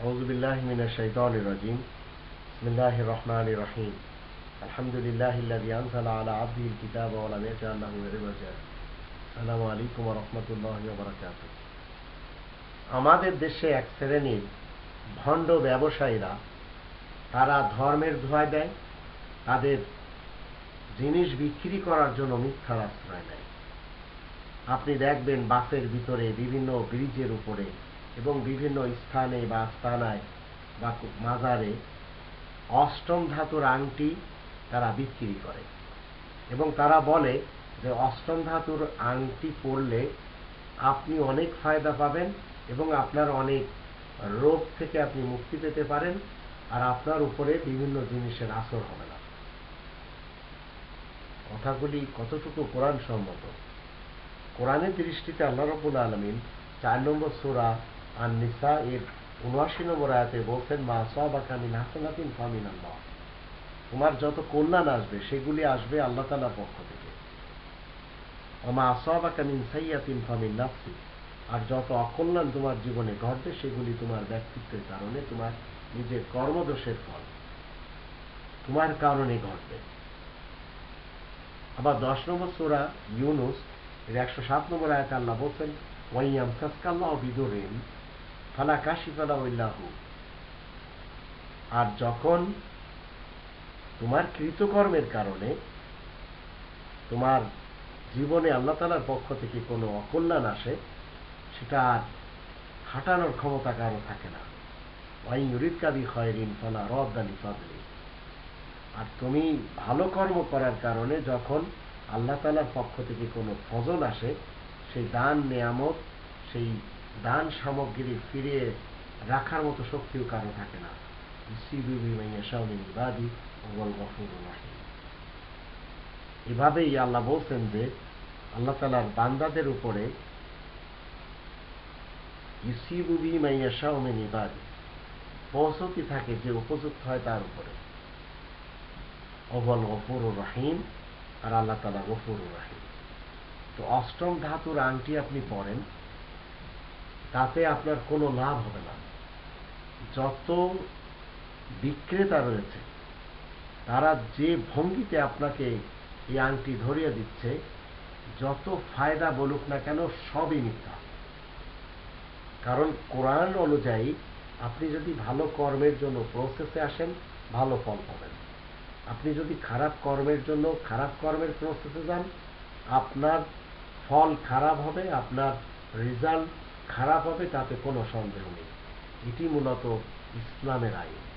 أعوذ بالله من الشيطان الرجيم بسم الله الرحمن الرحيم الحمد لله الذي أنزل على عبده الكتاب ولم يجعل له عوجا السلام عليكم ورحمة الله وبركاته আমাদের দেশে এক শ্রেণীর ভণ্ড ব্যবসায়ীরা তারা ধর্মের ধোঁয়ায় দেয় তাদের জিনিস বিক্রি করার জন্য মিথ্যার আশ্রয় নেয় আপনি দেখবেন বাসের ভিতরে বিভিন্ন ব্রিজের উপরে এবং বিভিন্ন স্থানে বা স্থানায় বা মাজারে অষ্টম ধাতুর আংটি তারা বিক্রি করে। এবং তারা বলে যে অষ্টম ধাতুর আংটি পরলে আপনি অনেক ফায়দা পাবেন এবং আপনার অনেক রোগ থেকে আপনি মুক্তি পেতে পারেন আর আপনার উপরে বিভিন্ন জিনিসের আসর হবে না। কথাগুলি কতটুকু কোরআন সম্মত কোরআনের দৃষ্টিতে আল্লাহ রবুল আলমিন চার নম্বর সোরা আর নিসা এর উনআশি নম্বর আয়াতে বলছেন, মা হাসানাতিন ফামিন আল্লাহ। তোমার যত কল্যাণ আসবে, সেগুলি আসবে আল্লাহ তালার পক্ষ থেকে। সাইয়াতিন ফামিন নাফসি। আর যত অকল্যাণ তোমার জীবনে ঘটবে, সেগুলি তোমার ব্যক্তিত্বের কারণে, তোমার নিজের কর্মদোষের ফল। তোমার কারণে ঘটবে। আবার দশ নম্বর সোরা ইউনুস, এর একশো সাত নম্বর আয়াত আল্লাহ বলছেন ওয়াইয়াম সাসকাল্লাহ ফালা কাশিফালা উল্লাহু আর যখন তোমার কৃতকর্মের কারণে তোমার জীবনে আল্লাহ তালার পক্ষ থেকে কোনো অকল্যাণ আসে, সেটা আর হাঁটানোর ক্ষমতা কারও থাকে না। ওয়াই ইউরিদ কাদি খয়রিন ফলা রদ্দালি ফদলি আর তুমি ভালো কর্ম করার কারণে যখন আল্লাহ তালার পক্ষ থেকে কোনো ফজল আসে, সেই দান, নেয়ামত, সেই দান সামগ্রী ফিরিয়ে রাখার মতো শক্তিও কারও থাকে না। এভাবেই আল্লাহ বলছেন যে, আল্লাহ তালার বান্দাদের উপরে পৌঁছতি থাকে যে উপযুক্ত হয় তার উপরে। অবল গফুর রাহিম আর আল্লাহ তালা গফুর রাহিম। তো অষ্টম ধাতুর আংটি আপনি পরেন তাতে আপনার কোনো লাভ হবে না। যত বিক্রেতা রয়েছে, তারা যে ভঙ্গিতে আপনাকে এই আংটি ধরিয়ে দিচ্ছে, যত ফায়দা বলুক না কেন, সবই মিথ্যা। কারণ কোরআন অনুযায়ী আপনি যদি ভালো কর্মের জন্য প্রসেসে আসেন, ভালো ফল পাবেন। আপনি যদি খারাপ কর্মের জন্য, খারাপ কর্মের প্রসেসে যান, আপনার ফল খারাপ হবে, আপনার রেজাল্ট খারাপ হবে তাতে কোনো সন্দেহ নেই। এটি মূলত ইসলামের আইন।